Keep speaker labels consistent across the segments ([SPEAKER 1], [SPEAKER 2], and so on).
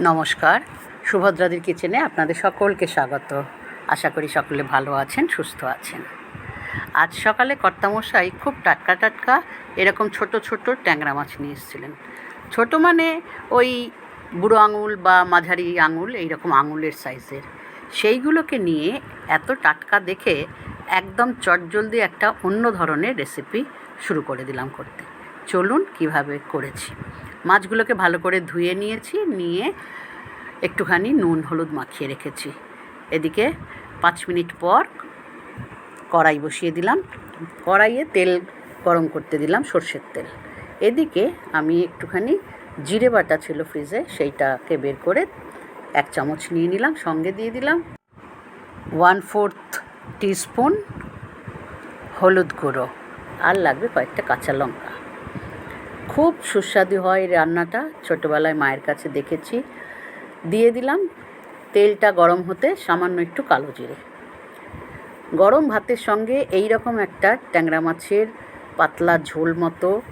[SPEAKER 1] নমস্কার। সুভদ্রাদির কিচেনে আপনাদের সকলকে স্বাগত। আশা করি সকলে ভালো আছেন, সুস্থ আছেন। আজ সকালে কর্তামশাই খুব টাটকা টাটকা এরকম ছোট ছোট ট্যাংরা মাছ নিয়ে এসেছিলেন। ছোট মানে ওই বুড়ো আঙুল বা মাঝারি আঙুল, এইরকম আঙুলের সাইজের। সেইগুলোকে নিয়ে এত টাটকা দেখে একদম চটজলদি একটা অন্য ধরনের রেসিপি শুরু করে দিলাম করতে। চলুন কীভাবে করেছি। মাছগুলোকে ভালো করে ধুয়ে নিয়েছি, নিয়ে একটুখানি নুন, হলুদ মাখিয়ে রেখেছি। এদিকে পাঁচ মিনিট পর কড়াই বসিয়ে দিলাম। কড়াইয়ে তেল গরম করতে দিলাম, সর্ষের তেল। এদিকে আমি একটুখানি জিরে বাটা ছিল ফ্রিজে, সেইটাকে বের করে এক চামচ নিয়ে নিলাম, সঙ্গে দিয়ে দিলাম ওয়ান ফোর্থ টিস্পুন হলুদ গুঁড়ো। আর লাগবে কয়েকটা কাঁচা লঙ্কা। খুব সুস্বাদু হয় রান্নাটা। ছোটোবেলায় মায়ের কাছে দেখেছি। দিয়ে দিলাম। তেলটা গরম হতে সামান্য একটু কালো জিরে। গরম ভাতের সঙ্গে এই রকম একটা ট্যাংরা মাছের পাতলা ঝোল মতো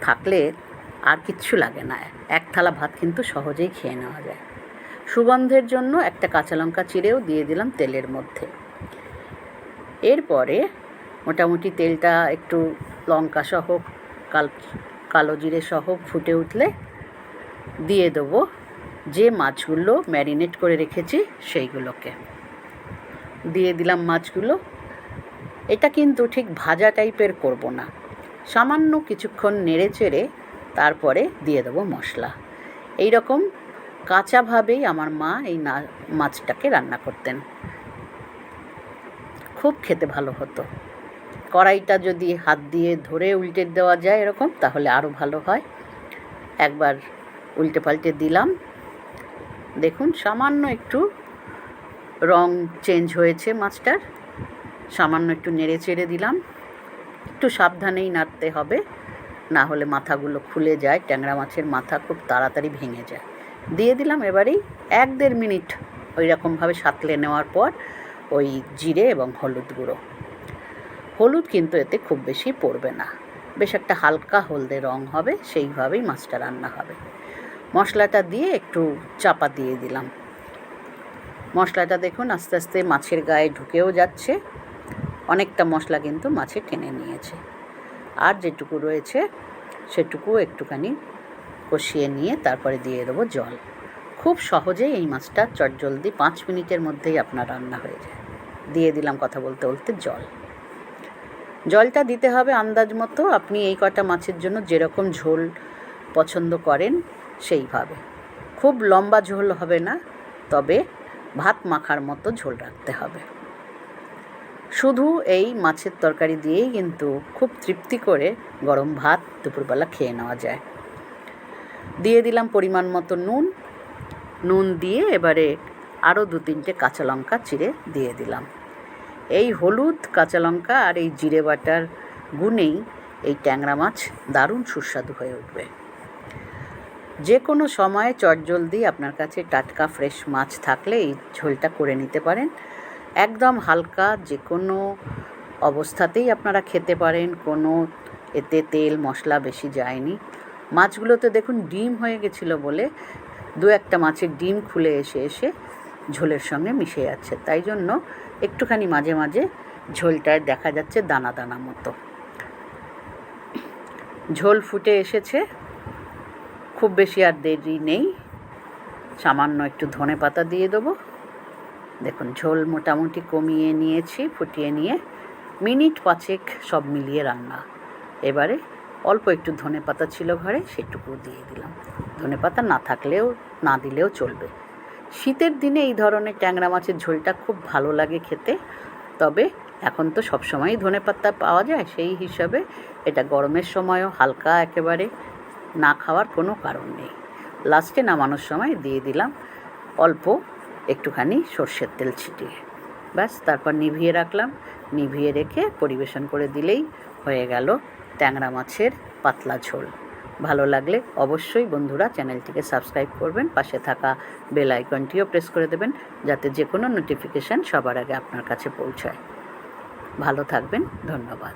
[SPEAKER 1] থাকলে আর কিচ্ছু লাগে না। এক থালা ভাত কিন্তু সহজেই খেয়ে নেওয়া যায়। সুগন্ধের জন্য একটা কাঁচা লঙ্কা চিরেও দিয়ে দিলাম তেলের মধ্যে। এরপরে মোটামুটি তেলটা একটু লঙ্কা সহ কাল কালো জিরে সহ ফুটে উঠলে দিয়ে দেবো যে মাছগুলো ম্যারিনেট করে রেখেছি সেইগুলোকে। দিয়ে দিলাম মাছগুলো। এটা কিন্তু ঠিক ভাজা টাইপের করব না। সামান্য কিছুক্ষণ নেড়ে চেড়ে তারপরে দিয়ে দেবো মশলা। এই রকম কাঁচাভাবেই আমার মা এই না, মাছটাকে রান্না করতেন। খুব খেতে ভালো হতো। কড়াইটা যদি হাত দিয়ে ধরে উল্টে দেওয়া যায় এরকম, তাহলে আরও ভালো হয়। একবার উল্টে পাল্টে দিলাম। দেখুন, সামান্য একটু রং চেঞ্জ হয়েছে মাছটার। সামান্য একটু নেড়ে চেড়ে দিলাম। একটু সাবধানেই নাড়তে হবে, না হলে মাথাগুলো খুলে যায়, ট্যাংরা মাছের মাথা খুব তাড়াতাড়ি ভেঙে যায়। দিয়ে দিলাম এবারেই এক দেড় মিনিট ওই রকমভাবে সাঁতলে নেওয়ার পর ওই জিরে এবং হলুদ গুঁড়ো। হলুদ কিন্তু এতে খুব বেশি পড়বে না। বেশ একটা হালকা হলদে রং হবে, সেইভাবেই মাছটা রান্না হবে। মশলাটা দিয়ে একটু চাপা দিয়ে দিলাম। মশলাটা দেখুন, আস্তে আস্তে মাছের গায়ে ঢুকেও যাচ্ছে। অনেকটা মশলা কিন্তু মাছে টেনে নিয়েছে। আর যেটুকু রয়েছে, সেটুকু একটুখানি কষিয়ে নিয়ে তারপরে দিয়ে দেবো জল। খুব সহজেই এই মাছটা চটজলদি পাঁচ মিনিটের মধ্যেই আপনার রান্না হয়ে যায়। দিয়ে দিলাম কথা বলতে বলতে জল। জলটা দিতে হবে আন্দাজ মতো। আপনি এই কটা মাছের জন্য যেরকম ঝোল পছন্দ করেন, সেইভাবে। খুব লম্বা ঝোল হবে না, তবে ভাত মাখার মতো ঝোল রাখতে হবে। শুধু এই মাছের তরকারি দিয়েই কিন্তু খুব তৃপ্তি করে গরম ভাত দুপুরবেলা খেয়ে নেওয়া যায়। দিয়ে দিলাম পরিমাণ মতো নুন। নুন দিয়ে এবারে আরও দু তিনটে কাঁচা লঙ্কা চিড়ে দিয়ে দিলাম। এই হলুদ, কাঁচা লঙ্কা আর এই জিরে বাটার গুণেই এই ট্যাংরা মাছ দারুণ সুস্বাদু হয়ে উঠবে। যে কোনো সময় চটজলদি আপনার কাছে টাটকা ফ্রেশ মাছ থাকলে এই ঝোলটা করে নিতে পারেন। একদম হালকা যে কোনো অবস্থাতেই আপনারা খেতে পারেন, কোনো এতে তেল, মশলা বেশি যায়নি। মাছগুলোতে দেখুন ডিম হয়ে গেছিল বলে দু একটা মাছের ডিম খুলে এসে এসে ঝোলের সঙ্গে মিশে যাচ্ছে। তাই জন্য একটুখানি মাঝে মাঝে ঝোলটায় দেখা যাচ্ছে দানা দানা মতো। ঝোল ফুটে এসেছে। খুব বেশি আর দেরি নেই। সামান্য একটু ধনে পাতা দিয়ে দেবো। দেখুন, ঝোল মোটামুটি কমিয়ে নিয়েছি, ফুটিয়ে নিয়ে। মিনিট পাঁচেক সব মিলিয়ে রান্না। এবারে অল্প একটু ধনে পাতা ছিল ঘরে সেটুকু দিয়ে দিলাম। ধনে পাতা না থাকলেও, না দিলেও চলবে। শীতের দিনে এই ধরনের ট্যাংরা মাছের ঝোলটা খুব ভালো লাগে খেতে। তবে এখন তো সবসময়ই ধনে পাতা পাওয়া যায়, সেই হিসাবে এটা গরমের সময়ও হালকা একেবারে না খাওয়ার কোনো কারণ নেই। লাস্টে নামানোর সময় দিয়ে দিলাম অল্প একটুখানি সর্ষের তেল ছিটিয়ে। ব্যাস, তারপর নিভিয়ে রাখলাম। নিভিয়ে রেখে পরিবেশন করে দিলেই হয়ে গেল ট্যাংরা মাছের পাতলা ঝোল। ভালো লাগলে অবশ্যই বন্ধুরা চ্যানেলটিকে সাবস্ক্রাইব করবেন, পাশে থাকা বেল আইকনটিও প্রেস করে দেবেন যাতে যে কোনো নোটিফিকেশান সবার আগে আপনার কাছে পৌঁছায়। ভালো থাকবেন, ধন্যবাদ।